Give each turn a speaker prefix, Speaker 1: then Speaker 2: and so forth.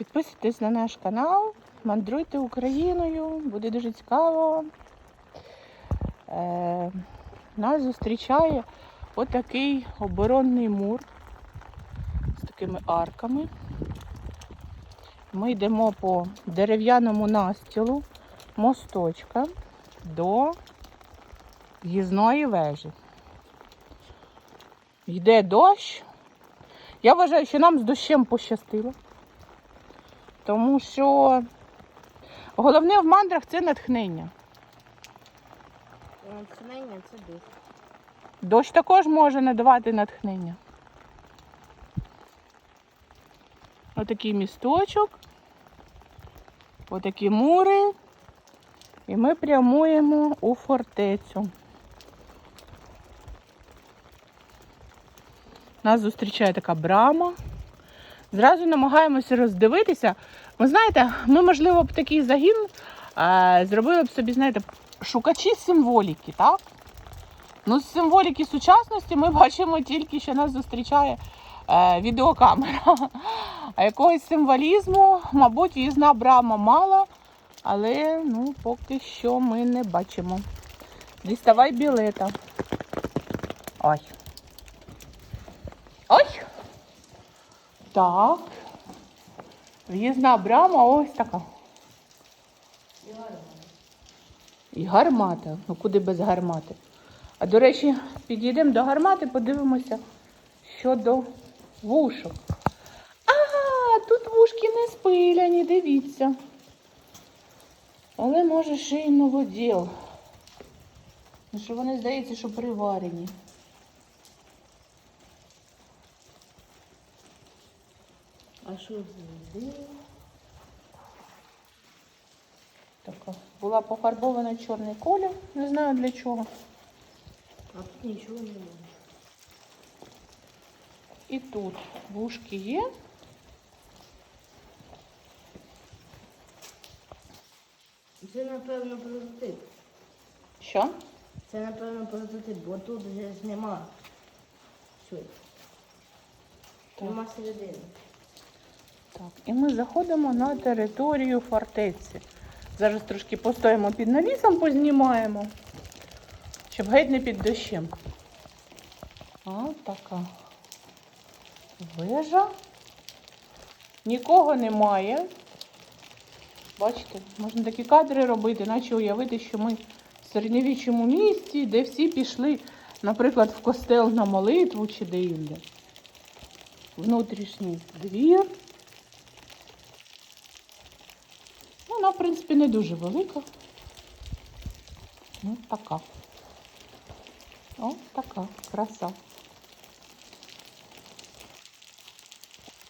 Speaker 1: Підписуйтесь на наш канал, мандруйте Україною, буде дуже цікаво. Е, нас зустрічає отакий оборонний мур з такими арками. Ми йдемо по дерев'яному настілу мосточка до в'їзної вежі. Йде дощ. Я вважаю, що нам з дощем пощастило. Тому що головне в мандрах це натхнення.
Speaker 2: Натхнення це дух.
Speaker 1: Дощ також може надавати натхнення. Отакий місточок, отакі мури, і ми прямуємо у фортецю. Нас зустрічає така брама. Зразу намагаємося роздивитися. Ви знаєте, ми, можливо, б такий загін е, зробили б собі, знаєте, шукачі символіки, так? Ну, з символіки сучасності ми бачимо тільки, що нас зустрічає е, відеокамера. А якогось символізму, мабуть, в'їзна брама мала, але ну, поки що ми не бачимо. Діставай білета. Ой. Ой. Так. В'їзна брама ось така. І гармата. Ну куди без гармати? А до речі, підійдемо до гармати, подивимося щодо вушок. А, тут вушки не спиляні, дивіться. Але може ще й новоділ. Що вони здається, що приварені.
Speaker 2: А що звізди?
Speaker 1: Така. Була пофарбована чорний колір, не знаю для чого.
Speaker 2: А тут нічого немає.
Speaker 1: І тут вушки є.
Speaker 2: Це напевно прототип.
Speaker 1: Що?
Speaker 2: Це напевно прототип, бо тут вже ж нема. Нема середини.
Speaker 1: Так, і ми заходимо на територію фортеці. Зараз трошки постоїмо під навісом, познімаємо, щоб геть не під дощем. Ось така вежа. Нікого немає. Бачите, можна такі кадри робити, наче уявити, що ми в середньовічному місті, де всі пішли, наприклад, в костел на молитву чи де-інде. Внутрішній двір. Ну, Вона, в принципі, не дуже велика. Ну, така. Ось така краса.